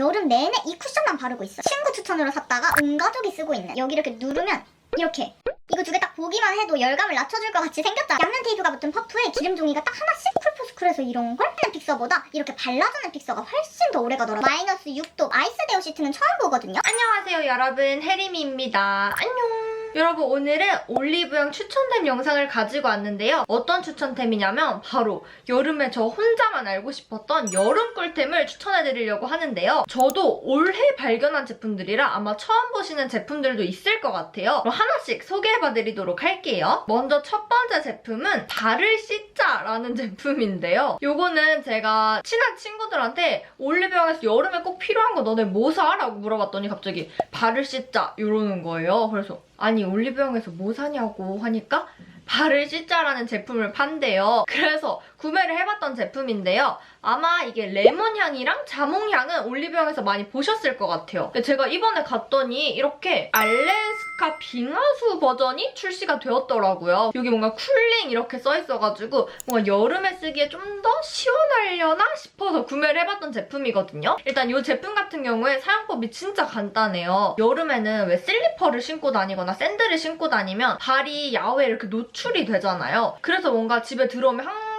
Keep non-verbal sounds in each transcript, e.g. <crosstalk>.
여름 내내 이 쿠션만 바르고 있어. 친구 추천으로 샀다가 온 가족이 쓰고 있는. 여기 이렇게 누르면 이렇게. 이거 두 개 딱 보기만 해도 열감을 낮춰줄 것 같이 생겼잖아. 양면 테이프가 붙은 퍼프에 기름 종이가 딱 하나씩 쿨푸스쿨해서 이런 걸 하는 픽서보다 이렇게 발라주는 픽서가 훨씬 더 오래 가더라고. 마이너스 6도 아이스 데오 시트는 처음 보거든요. 안녕하세요 여러분 혜림입니다 안녕 여러분 오늘은 올리브영 추천템 영상을 가지고 왔는데요 어떤 추천템이냐면 바로 여름에 저 혼자만 알고 싶었던 여름 꿀템을 추천해드리려고 하는데요 저도 올해 발견한 제품들이라 아마 처음 보시는 제품들도 있을 것 같아요 하나씩 소개해봐드리도록 할게요 먼저 첫 번째 제품은 발을 씻자라는 <laughs> 제품인데요 요거는 제가 친한 친구들한테 올리브영에서 여름에 꼭 필요한 거 너네 뭐 사? 라고 물어봤더니 갑자기 발을 씻자 이러는 거예요. 그래서 아니 올리브영에서 뭐 사냐고 하니까 발을 씻자라는 제품을 판대요. 그래서 구매를 해봤던 제품인데요. 아마 이게 레몬 향이랑 자몽 향은 올리브영에서 많이 보셨을 것 같아요. 제가 이번에 갔더니 이렇게 알래스카 빙하수 버전이 출시가 되었더라고요. 여기 뭔가 쿨링 이렇게 써있어가지고 뭔가 여름에 쓰기에 좀 더 시원하려나 싶어서 구매를 해봤던 제품이거든요. 일단 이 제품 같은 경우에 사용법이 진짜 간단해요. 여름에는 왜 슬리퍼를 신고 다니거나 샌들을 신고 다니면 발이 야외에 이렇게 노출이 되잖아요. 그래서 뭔가 집에 들어오면 항상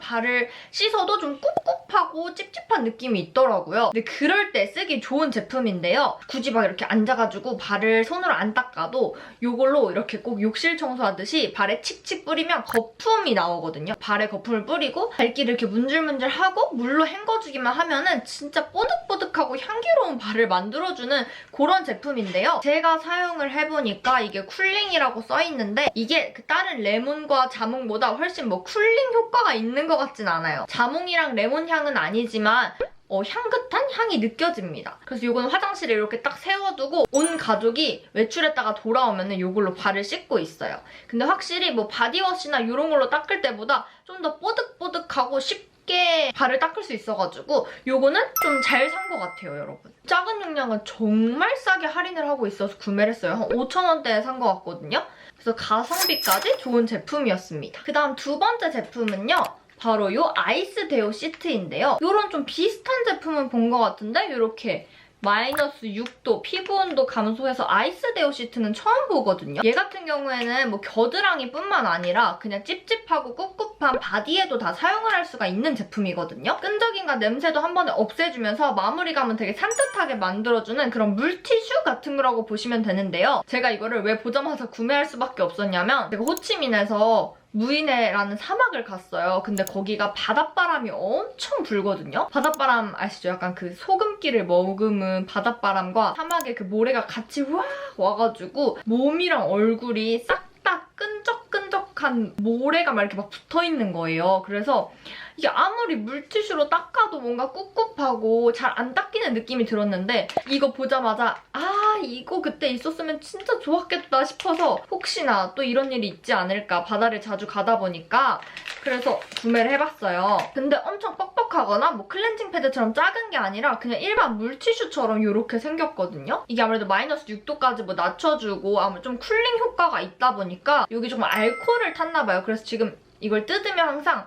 발을 씻어도 좀 꿉꿉하고 찝찝한 느낌이 있더라고요. 근데 그럴 때 쓰기 좋은 제품인데요. 굳이 막 이렇게 앉아가지고 발을 손으로 안 닦아도 이걸로 이렇게 꼭 욕실 청소하듯이 발에 칙칙 뿌리면 거품이 나오거든요. 발에 거품을 뿌리고 발길을 이렇게 문질문질하고 물로 헹궈주기만 하면은 진짜 뽀득뽀득하고 향기로운 발을 만들어주는 그런 제품인데요. 제가 사용을 해보니까 이게 쿨링이라고 써있는데 이게 그 다른 레몬과 자몽보다 훨씬 뭐 쿨링 효과가 있는 것 같진 않아요. 자몽이랑 레몬 향은 아니지만 어, 향긋한 향이 느껴집니다. 그래서 이거는 화장실에 이렇게 딱 세워두고 온 가족이 외출했다가 돌아오면 이걸로 발을 씻고 있어요. 근데 확실히 뭐 바디워시나 이런 걸로 닦을 때보다 좀 더 뽀득뽀득하고 쉽 게 발을 닦을 수 있어가지고 이거는 좀 잘 산 것 같아요, 여러분. 작은 용량은 정말 싸게 할인을 하고 있어서 구매를 했어요. 한 5,000원대에 산 것 같거든요. 그래서 가성비까지 좋은 제품이었습니다. 그 다음 두 번째 제품은요. 바로 이 아이스 데오 시트인데요. 이런 좀 비슷한 제품은 본 것 같은데 이렇게 마이너스 6도 피부 온도 감소해서 아이스 데오 시트는 처음 보거든요. 얘 같은 경우에는 뭐 겨드랑이 뿐만 아니라 그냥 찝찝하고 꿉꿉한 바디에도 다 사용을 할 수가 있는 제품이거든요. 끈적 임과 냄새도 한 번에 없애주면서 마무리감은 되게 산뜻하게 만들어주는 그런 물티슈 같은 거라고 보시면 되는데요. 제가 이거를 왜 보자마자 구매할 수밖에 없었냐면 제가 호치민에서 무이네라는 사막을 갔어요. 근데 거기가 바닷바람이 엄청 불거든요. 바닷바람 아시죠? 약간 그 소금기를 머금은 바닷바람과 사막의 그 모래가 같이 와 와가지고 몸이랑 얼굴이 싹 다 끈적끈적한 모래가 막 이렇게 막 붙어 있는 거예요. 그래서 이게 아무리 물티슈로 닦아도 뭔가 꿉꿉하고 잘 안 닦이는 느낌이 들었는데 이거 보자마자 아 이거 그때 있었으면 진짜 좋았겠다 싶어서 혹시나 또 이런 일이 있지 않을까 바다를 자주 가다 보니까 그래서 구매를 해봤어요. 근데 엄청 뻑뻑하거나 뭐 클렌징 패드처럼 작은 게 아니라 그냥 일반 물티슈처럼 이렇게 생겼거든요. 이게 아무래도 마이너스 6도까지 뭐 낮춰주고 아무래도 좀 쿨링 효과가 있다 보니까 여기 조금 알코올을 탔나 봐요. 그래서 지금 이걸 뜯으면 항상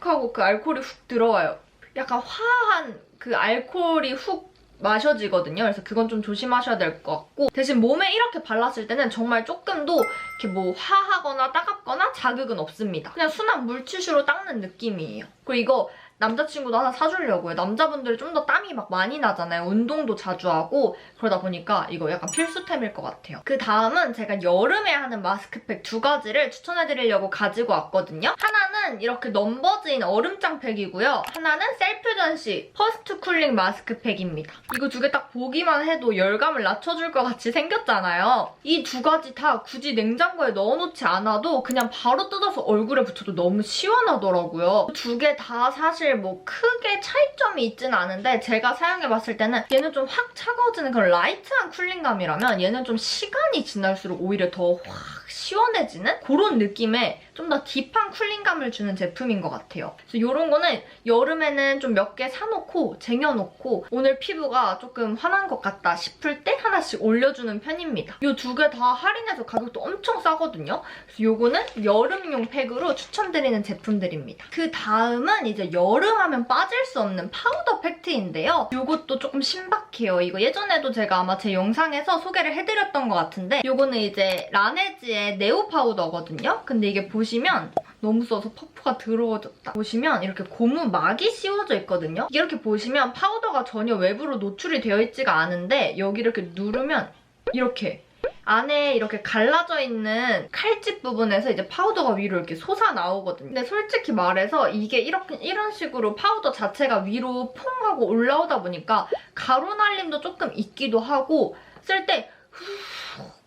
훅 하고 그 알코올이 훅 들어와요. 약간 화한 그 알코올이 훅 마셔지거든요. 그래서 그건 좀 조심하셔야 될 것 같고 대신 몸에 이렇게 발랐을 때는 정말 조금도 이렇게 뭐 화하거나 따갑거나 자극은 없습니다. 그냥 순한 물티슈로 닦는 느낌이에요. 그리고 이거 남자친구도 하나 사주려고요. 남자분들이 좀더 땀이 막 많이 나잖아요. 운동도 자주 하고 그러다 보니까 이거 약간 필수템일 것 같아요. 그 다음은 제가 여름에 하는 마스크팩 두 가지를 추천해드리려고 가지고 왔거든요. 하나는 이렇게 넘버즈인 얼음장 팩이고요. 하나는 셀프 전시 퍼스트 쿨링 마스크팩입니다. 이거 두 개 딱 보기만 해도 열감을 낮춰줄 것 같이 생겼잖아요. 이 두 가지 다 굳이 냉장고에 넣어놓지 않아도 그냥 바로 뜯어서 얼굴에 붙여도 너무 시원하더라고요. 두 개 다 사실 뭐 크게 차이점이 있진 않은데 제가 사용해봤을 때는 얘는 좀 확 차가워지는 그런 라이트한 쿨링감이라면 얘는 좀 시간이 지날수록 오히려 더확 시원해지는 그런 느낌의 좀 더 딥한 쿨링감을 주는 제품인 것 같아요. 그래서 이런 거는 여름에는 좀 몇 개 사놓고 쟁여놓고 오늘 피부가 조금 화난 것 같다 싶을 때 하나씩 올려주는 편입니다. 이 두 개 다 할인해서 가격도 엄청 싸거든요. 그래서 요거는 여름용 팩으로 추천드리는 제품들입니다. 그 다음은 이제 여름 하면 빠질 수 없는 파우더 팩트인데요. 요것도 조금 신박해요. 이거 예전에도 제가 아마 제 영상에서 소개를 해드렸던 것 같은데 요거는 이제 라네 즈의 네오 파우더거든요. 근데 이게 보시면 너무 써서 퍼프가 더러워졌다. 보시면 이렇게 고무 막이 씌워져 있거든요. 이렇게 보시면 파우더가 전혀 외부로 노출이 되어 있지가 않은데 여기 이렇게 누르면 이렇게 안에 이렇게 갈라져 있는 칼집 부분에서 이제 파우더가 위로 이렇게 솟아 나오거든요. 근데 솔직히 말해서 이게 이렇게 이런 식으로 파우더 자체가 위로 퐁 하고 올라오다 보니까 가루 날림도 조금 있기도 하고 쓸때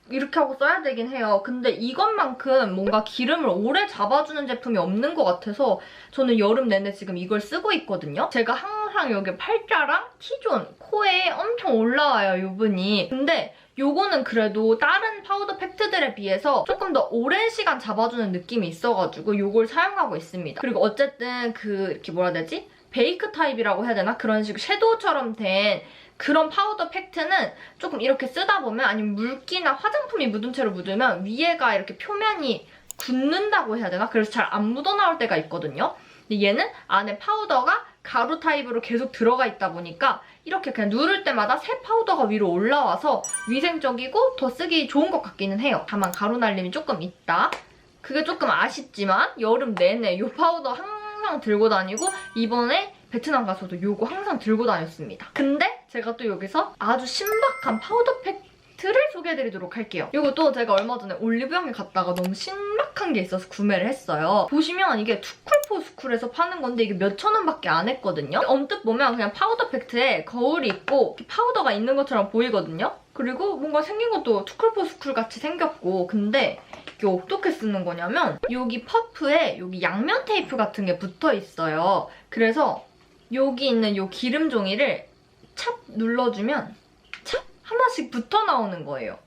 이렇게 하고 써야 되긴 해요. 근데 이것만큼 뭔가 기름을 오래 잡아주는 제품이 없는 것 같아서 저는 여름 내내 지금 이걸 쓰고 있거든요. 제가 항상 여기 팔자랑 T존, 코에 엄청 올라와요, 유분이. 근데 요거는 그래도 다른 파우더 팩트들에 비해서 조금 더 오랜 시간 잡아주는 느낌이 있어가지고 요걸 사용하고 있습니다. 그리고 어쨌든 그 이렇게 뭐라 해야 되지? 베이크 타입이라고 해야 되나? 그런 식으로 섀도우처럼 된 그런 파우더 팩트는 조금 이렇게 쓰다 보면 아니면 물기나 화장품이 묻은 채로 묻으면 위에가 이렇게 표면이 굳는다고 해야 되나? 그래서 잘 안 묻어나올 때가 있거든요. 근데 얘는 안에 파우더가 가루 타입으로 계속 들어가 있다 보니까 이렇게 그냥 누를 때마다 새 파우더가 위로 올라와서 위생적이고 더 쓰기 좋은 것 같기는 해요. 다만 가루 날림이 조금 있다. 그게 조금 아쉽지만 여름 내내 이 파우더 항상 들고 다니고 이번에 베트남 가서도 이거 항상 들고 다녔습니다. 근데 제가 또 여기서 아주 신박한 파우더 팩 트를 소개해드리도록 할게요. 이것도 제가 얼마 전에 올리브영에 갔다가 너무 신박한 게 있어서 구매를 했어요. 보시면 이게 투쿨포스쿨에서 파는 건데 이게 몇천 원밖에 안 했거든요. 언뜻 보면 그냥 파우더 팩트에 거울이 있고 파우더가 있는 것처럼 보이거든요. 그리고 뭔가 생긴 것도 투쿨포스쿨 같이 생겼고 근데 이게 어떻게 쓰는 거냐면 여기 퍼프에 여기 양면 테이프 같은 게 붙어 있어요. 그래서 여기 있는 이 기름 종이를 찹 눌러주면 찹 하나씩 붙어 나오는 거예요.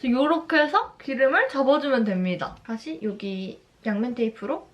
그래서 이렇게 해서 기름을 잡아주면 됩니다. 다시 여기 양면 테이프로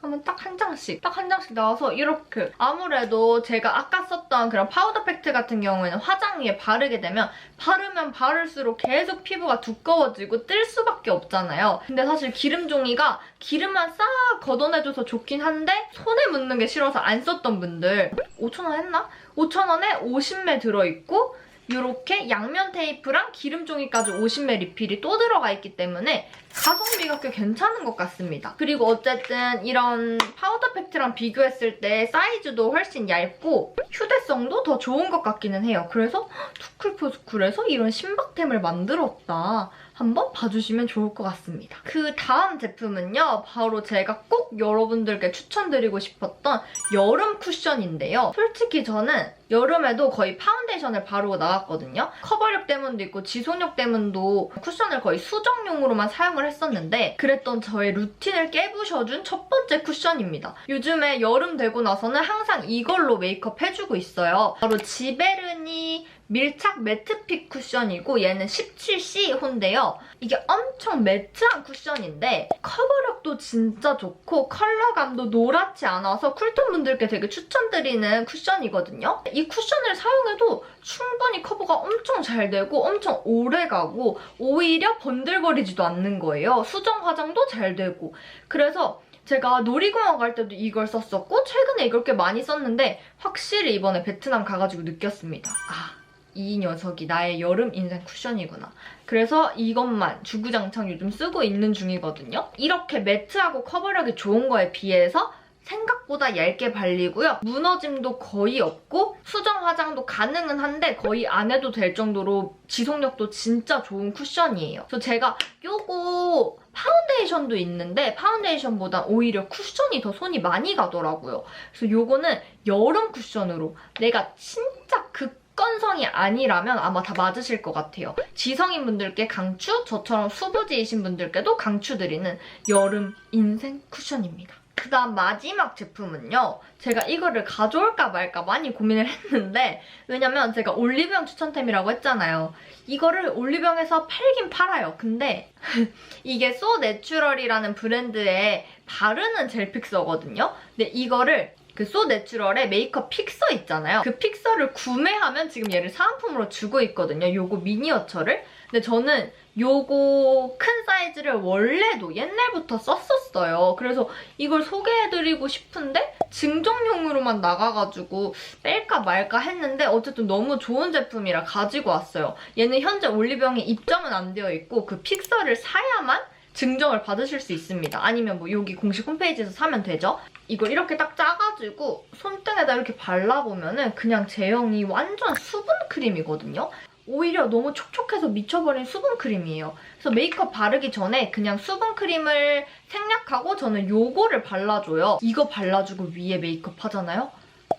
하면 딱 한 장씩, 딱 한 장씩 나와서 이렇게 아무래도 제가 아까 썼던 그런 파우더 팩트 같은 경우에는 화장 위에 바르게 되면 바르면 바를수록 계속 피부가 두꺼워지고 뜰 수밖에 없잖아요. 근데 사실 기름 종이가 기름만 싹 걷어내줘서 좋긴 한데 손에 묻는 게 싫어서 안 썼던 분들 5,000원 했나? 5,000원에 50매 들어있고 이렇게 양면 테이프랑 기름 종이까지 50ml 리필이 또 들어가 있기 때문에 가성비가 꽤 괜찮은 것 같습니다. 그리고 어쨌든 이런 파우더 팩트랑 비교했을 때 사이즈도 훨씬 얇고 휴대성도 더 좋은 것 같기는 해요. 그래서 투쿨포스쿨에서 이런 신박템을 만들었다. 한번 봐주시면 좋을 것 같습니다. 그 다음 제품은요. 바로 제가 꼭 여러분들께 추천드리고 싶었던 여름 쿠션인데요. 솔직히 저는 여름에도 거의 파운데이션을 바르고 나왔거든요. 커버력 때문도 있고 지속력 때문도 쿠션을 거의 수정용으로만 사용을 했었는데 그랬던 저의 루틴을 깨부셔준 첫 번째 쿠션입니다. 요즘에 여름 되고 나서는 항상 이걸로 메이크업 해주고 있어요. 바로 지베르니 밀착 매트픽 쿠션이고 얘는 17C 호인데요. 이게 엄청 매트한 쿠션인데 커버력도 진짜 좋고 컬러감도 노랗지 않아서 쿨톤 분들께 되게 추천드리는 쿠션이거든요. 이 쿠션을 사용해도 충분히 커버가 엄청 잘 되고 엄청 오래 가고 오히려 번들거리지도 않는 거예요. 수정 화장도 잘 되고 그래서 제가 놀이공원 갈 때도 이걸 썼었고 최근에 이걸 꽤 많이 썼는데 확실히 이번에 베트남 가가지고 느꼈습니다. 아, 이 녀석이 나의 여름 인생 쿠션이구나. 그래서 이것만 주구장창 요즘 쓰고 있는 중이거든요. 이렇게 매트하고 커버력이 좋은 거에 비해서 생각보다 얇게 발리고요. 무너짐도 거의 없고 수정 화장도 가능은 한데 거의 안 해도 될 정도로 지속력도 진짜 좋은 쿠션이에요. 그래서 제가 요거 파운데이션도 있는데 파운데이션보다 오히려 쿠션이 더 손이 많이 가더라고요. 그래서 요거는 여름 쿠션으로 내가 진짜 극 건성이 아니라면 아마 다 맞으실 것 같아요. 지성인 분들께 강추, 저처럼 수부지이신 분들께도 강추드리는 여름 인생 쿠션입니다. 그 다음 마지막 제품은요. 제가 이거를 가져올까 말까 많이 고민을 했는데 왜냐면 제가 올리브영 추천템이라고 했잖아요. 이거를 올리브영에서 팔긴 팔아요. 근데 <laughs> 이게 소 내추럴이라는 브랜드의 바르는 젤 픽서거든요. 근데 이거를 그 소 내추럴의 메이크업 픽서 있잖아요. 그 픽서를 구매하면 지금 얘를 사은품으로 주고 있거든요. 요거 미니어처를. 근데 저는 요거 큰 사이즈를 원래도 옛날부터 썼었어요. 그래서 이걸 소개해드리고 싶은데 증정용으로만 나가가지고 뺄까 말까 했는데 어쨌든 너무 좋은 제품이라 가지고 왔어요. 얘는 현재 올리브영에 입점은 안 되어 있고 그 픽서를 사야만 증정을 받으실 수 있습니다. 아니면 뭐 여기 공식 홈페이지에서 사면 되죠. 이걸 이렇게 딱 짜가지고 손등에다 이렇게 발라보면 은 그냥 제형이 완전 수분 크림이거든요. 오히려 너무 촉촉해서 미쳐버린 수분 크림이에요. 그래서 메이크업 바르기 전에 그냥 수분 크림을 생략하고 저는 요거를 발라줘요. 이거 발라주고 위에 메이크업 하잖아요?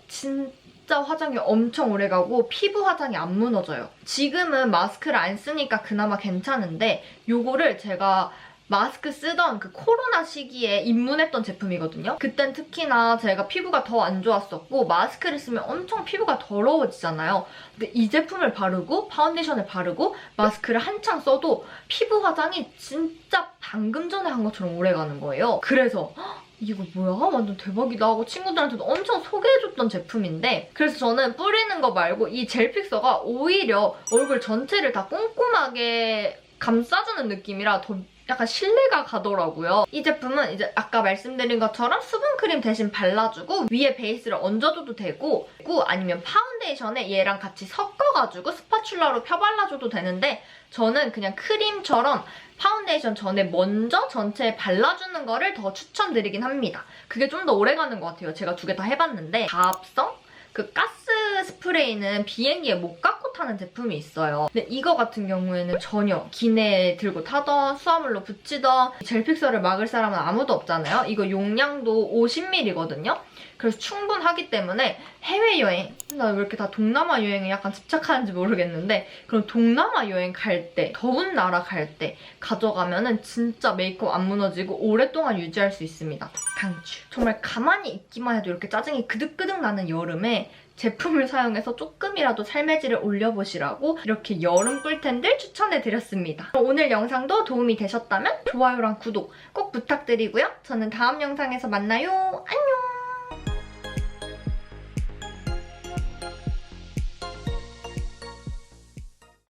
진짜 화장이 엄청 오래가고 피부 화장이 안 무너져요. 지금은 마스크를 안 쓰니까 그나마 괜찮은데 요거를 제가 마스크 쓰던 그 코로나 시기에 입문했던 제품이거든요. 그땐 특히나 제가 피부가 더 안 좋았었고 마스크를 쓰면 엄청 피부가 더러워지잖아요. 근데 이 제품을 바르고 파운데이션을 바르고 마스크를 한창 써도 피부 화장이 진짜 방금 전에 한 것처럼 오래가는 거예요. 그래서 헉, 이거 뭐야? 완전 대박이다 하고 친구들한테도 엄청 소개해줬던 제품인데 그래서 저는 뿌리는 거 말고 이 젤 픽서가 오히려 얼굴 전체를 다 꼼꼼하게 감싸주는 느낌이라 더 약간 신뢰가 가더라고요. 이 제품은 이제 아까 말씀드린 것처럼 수분크림 대신 발라주고 위에 베이스를 얹어줘도 되고 아니면 파운데이션에 얘랑 같이 섞어가지고 스파츌라로 펴발라줘도 되는데 저는 그냥 크림처럼 파운데이션 전에 먼저 전체에 발라주는 거를 더 추천드리긴 합니다. 그게 좀 더 오래가는 것 같아요. 제가 두 개 다 해봤는데 가합성? 그 가스 스프레이는 비행기에 못 갖고 타는 제품이 있어요. 근데 이거 같은 경우에는 전혀 기내에 들고 타던 수화물로 붙이던 젤 픽서를 막을 사람은 아무도 없잖아요. 이거 용량도 50ml거든요. 그래서 충분하기 때문에 해외여행, 나 왜 이렇게 다 동남아 여행에 약간 집착하는지 모르겠는데 그럼 동남아 여행 갈 때, 더운 나라 갈 때 가져가면 은 진짜 메이크업 안 무너지고 오랫동안 유지할 수 있습니다. 강추. 정말 가만히 있기만 해도 이렇게 짜증이 그득그득 나는 여름에 제품을 사용해서 조금이라도 삶의 질을 올려보시라고 이렇게 여름 꿀템들 추천해드렸습니다. 오늘 영상도 도움이 되셨다면 좋아요랑 구독 꼭 부탁드리고요. 저는 다음 영상에서 만나요. 안녕!